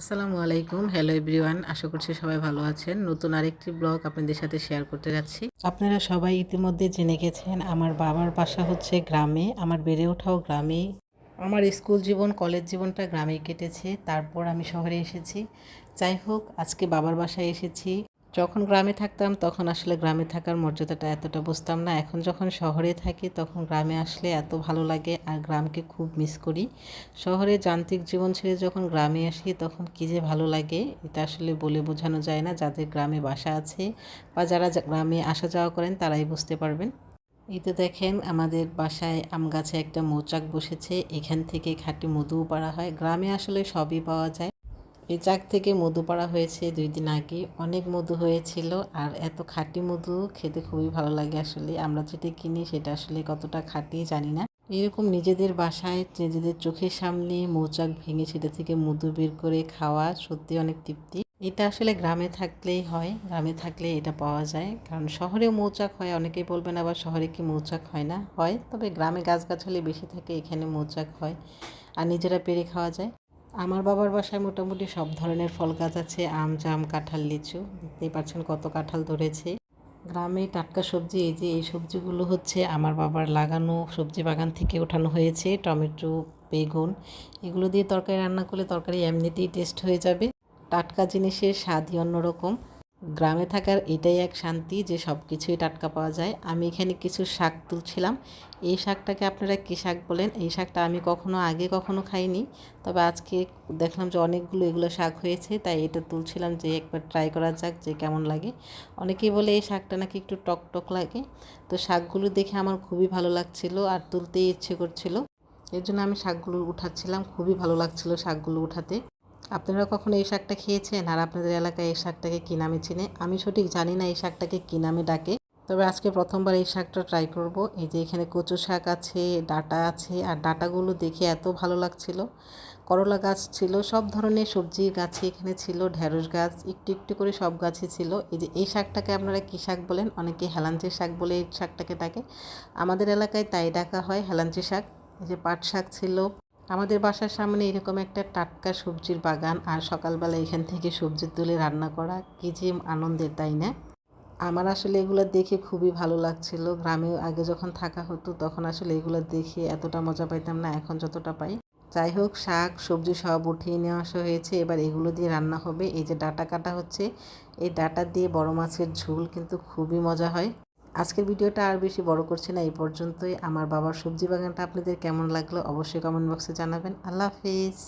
আসসালামু আলাইকুম। Hello everyone আশা করছি সবাই ভালো আছেন। নতুন আরেকটি ব্লগ আপনাদের সাথে শেয়ার করতে যাচ্ছি। আপনারা সবাই ইতিমধ্যে জেনে গেছেন, আমার বাবার বাসা হচ্ছে গ্রামে, আমার বেড়ে ওঠাও গ্রামে। আমার স্কুল জীবন কলেজ জীবনটা গ্রামে কেটেছে, তারপর আমি শহরে এসেছি। যাই হোক, আজকে বাবার বাসায় এসেছি। যখন গ্রামে থাকতাম, তখন আসলে গ্রামে থাকার মর্যাদাটা এতটা বুঝতাম না। এখন যখন শহরে থাকি, তখন গ্রামে আসলে এত ভালো লাগে আর গ্রামকে খুব মিস করি। শহরে যান্ত্রিক জীবন ছেড়ে যখন গ্রামে আসি, তখন কী যে ভালো লাগে, এটা আসলে বলে বোঝানো যায় না। যাদের গ্রামে বাসা আছে বা যারা গ্রামে আসা যাওয়া করেন, তারাই বুঝতে পারবেন। এই তো দেখেন, আমাদের বাসায় আম গাছে একটা মৌচাক বসেছে। এখান থেকে খাঁটি মধুও পাড়া হয়। গ্রামে আসলে সবই পাওয়া যায়। এই চাক থেকে মধু পাড়া হয়েছে দুই দিন আগে। অনেক মধু হয়েছিল আর এত খাঁটি মধু খেতে খুবই ভালো লাগে আসলে। আমরা যেটা কিনি সেটা আসলে কতটা খাঁটি জানি না। এরকম নিজেদের বাসায়, নিজেদের চোখের সামনে মৌচাক ভেঙে সেটা থেকে মধু বের করে খাওয়া সত্যি অনেক তৃপ্তি। এটা আসলে গ্রামে থাকলেই হয়। গ্রামে থাকলে এটা পাওয়া যায়। কারণ শহরেও মৌচাক হয়, অনেকেই বলবেন আবার শহরে কি মৌচাক হয় না? হয়, তবে গ্রামে গাছগাছালি বেশি থাকে, এখানে মৌচাক হয়। আর নিজেরা পেরে খাওয়া যায়। আমার বাবার বাসায় মোটামুটি সব ধরনের ফল গাছ আছে, আম, জাম, কাঁঠাল, লিচু। দেখতেই পাচ্ছেন কত কাঁঠাল ধরেছে। গ্রামে টাটকা সবজি, এই যে এই সবজিগুলো হচ্ছে আমার বাবার লাগানো সবজি বাগান থেকে ওঠানো হয়েছে, টমেটো, বেগুন। এগুলো দিয়ে তরকারি রান্না করলে তরকারি এমনিতেই টেস্ট হয়ে যাবে। টাটকা জিনিসের স্বাদই অন্যরকম। গ্রামে থাকার এটাই এক শান্তি যে সব কিছুই টাটকা পাওয়া যায়। আমি এখানে কিছু শাক তুলছিলাম। এই শাকটাকে আপনারা কী শাক বলেন? এই শাকটা আমি কখনো আগে কখনো খাইনি। তবে আজকে দেখলাম যে অনেকগুলো এগুলো শাক হয়েছে, তাই এটা তুলছিলাম যে একবার ট্রাই করা যাক যে কেমন লাগে। অনেকেই বলে এই শাকটা নাকি একটু টক টক লাগে। তো শাকগুলো দেখে আমার খুবই ভালো লাগছিল আর তুলতেই ইচ্ছে করছিল। এর জন্য আমি শাকগুলো উঠাচ্ছিলাম। খুবই ভালো লাগছিল শাকগুলো উঠাতে। আপনারা কখনো এই শাকটা খেয়েছেন? আর আপনাদের এলাকায় এই শাকটাকে কী নামে চিনে? আমি সঠিক জানি না এই শাকটাকে কী নামে ডাকে। তবে আজকে প্রথমবার এই শাকটা ট্রাই করব। এই যে এখানে কচু শাক আছে, ডাটা আছে, আর ডাটাগুলো দেখে এত ভালো লাগছিল। করলা গাছ ছিল, সব ধরনের সবজির গাছই এখানে ছিল, ঢেঁড়স গাছ, একটু একটু করে সব গাছই ছিল। এই যে এই শাকটাকে আপনারা কী শাক বলেন? অনেকে হেলাঞ্চি শাক বলে এই শাকটাকে ডাকে। আমাদের এলাকায় তাই ডাকা হয় হেলাঞ্চি শাক। এই যে পাট শাক ছিল। আমাদের বাসার সামনে এরকম একটা টাটকা সবজির বাগান আর সকালবেলা এখান থেকে সবজি তুলে রান্না করা, কী যে আনন্দের, তাই না? আমার আসলে এগুলো দেখে খুবই ভালো লাগছিল। গ্রামে আগে যখন থাকা হতো, তখন আসলে এগুলো দেখে এতটা মজা পাইতাম না, এখন যতটা পাই। যাই হোক, শাক, সবজি সব উঠিয়ে নেওয়া আসা হয়েছে। এবার এগুলো দিয়ে রান্না হবে। এই যে ডাটা কাটা হচ্ছে, এই ডাটা দিয়ে বড় মাছের ঝোল কিন্তু খুবই মজা হয়। আজকের ভিডিওটা আর বেশি বড় করছি না, এই পর্যন্তই। আমার বাবার সবজি বাগানটা আপনাদের কেমন লাগল অবশ্যই কমেন্ট বক্সে জানাবেন। আল্লাহ হাফিজ।